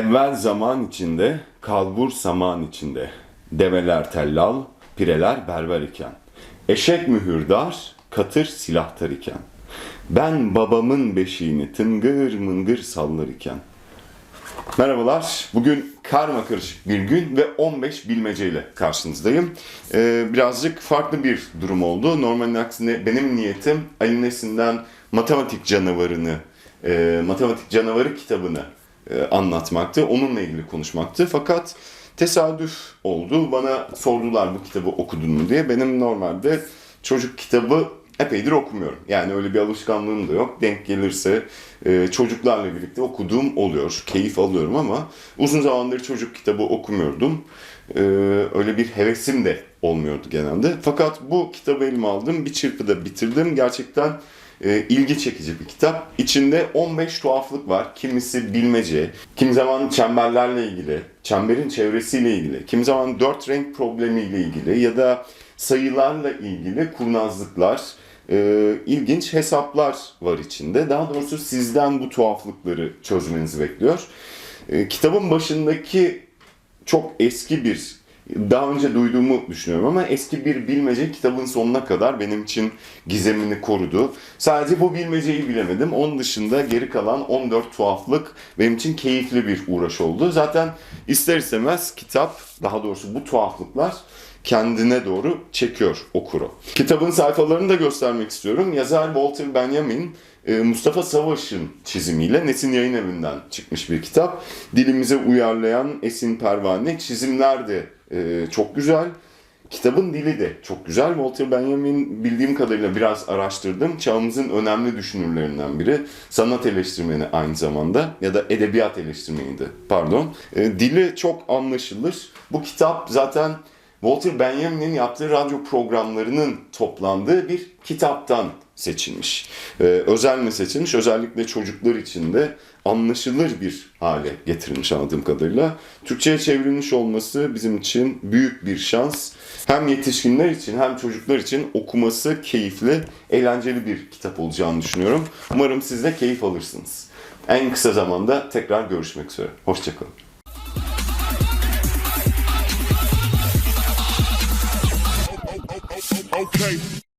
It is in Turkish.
Evvel zaman içinde, kalbur saman içinde. Develer tellal, pireler berber iken. Eşek mühürdar, katır silahtar iken. Ben babamın beşiğini tıngır mıngır sallar iken. Merhabalar. Bugün karma karışık bir gün ve 15 bilmeceyle karşınızdayım. Ee, birazcık farklı bir durum oldu. Normalin aksine benim niyetim Ali Nesin'den matematik canavarını, e, matematik canavarı kitabını anlatmaktı. Onunla ilgili konuşmaktı. Fakat tesadüf oldu. Bana sordular bu kitabı okudun mu diye. Benim normalde çocuk kitabı epeydir okumuyorum. Yani öyle bir alışkanlığım da yok. Denk gelirse e, çocuklarla birlikte okuduğum oluyor. Keyif alıyorum ama uzun zamandır çocuk kitabı okumuyordum. E, öyle bir hevesim de olmuyordu genelde. Fakat bu kitabı elime aldım. Bir çırpıda bitirdim. Gerçekten e, ilgi çekici bir kitap. İçinde 15 tuhaflık var. Kimisi bilmece, kimi zaman çemberlerle ilgili, çemberin çevresiyle ilgili, kimi zaman dört renk problemiyle ilgili ya da sayılarla ilgili kurnazlıklar, e, ilginç hesaplar var içinde. Daha doğrusu sizden bu tuhaflıkları çözmenizi bekliyor. E, kitabın başındaki çok eski bir daha önce duyduğumu düşünüyorum ama eski bir bilmece kitabın sonuna kadar benim için gizemini korudu. Sadece bu bilmeceyi bilemedim. Onun dışında geri kalan 14 tuhaflık benim için keyifli bir uğraş oldu. Zaten ister istemez kitap, daha doğrusu bu tuhaflıklar kendine doğru çekiyor okuru. Kitabın sayfalarını da göstermek istiyorum. Yazar Walter Benjamin Mustafa Savaş'ın çizimiyle Nesin Yayın Evi'nden çıkmış bir kitap. Dilimize uyarlayan Esin Pervane. Çizimler de e, çok güzel. Kitabın dili de çok güzel. Walter Benjamin bildiğim kadarıyla biraz araştırdım. Çağımızın önemli düşünürlerinden biri. Sanat eleştirmeni aynı zamanda ya da edebiyat eleştirmeniydi pardon. E, dili çok anlaşılır. Bu kitap zaten Walter Benjamin'in yaptığı radyo programlarının toplandığı bir kitaptan seçilmiş. Ee, özenle seçilmiş. Özellikle çocuklar için de anlaşılır bir hale getirilmiş anladığım kadarıyla. Türkçe'ye çevrilmiş olması bizim için büyük bir şans. Hem yetişkinler için hem çocuklar için okuması keyifli, eğlenceli bir kitap olacağını düşünüyorum. Umarım siz de keyif alırsınız. En kısa zamanda tekrar görüşmek üzere. Hoşçakalın. Okay.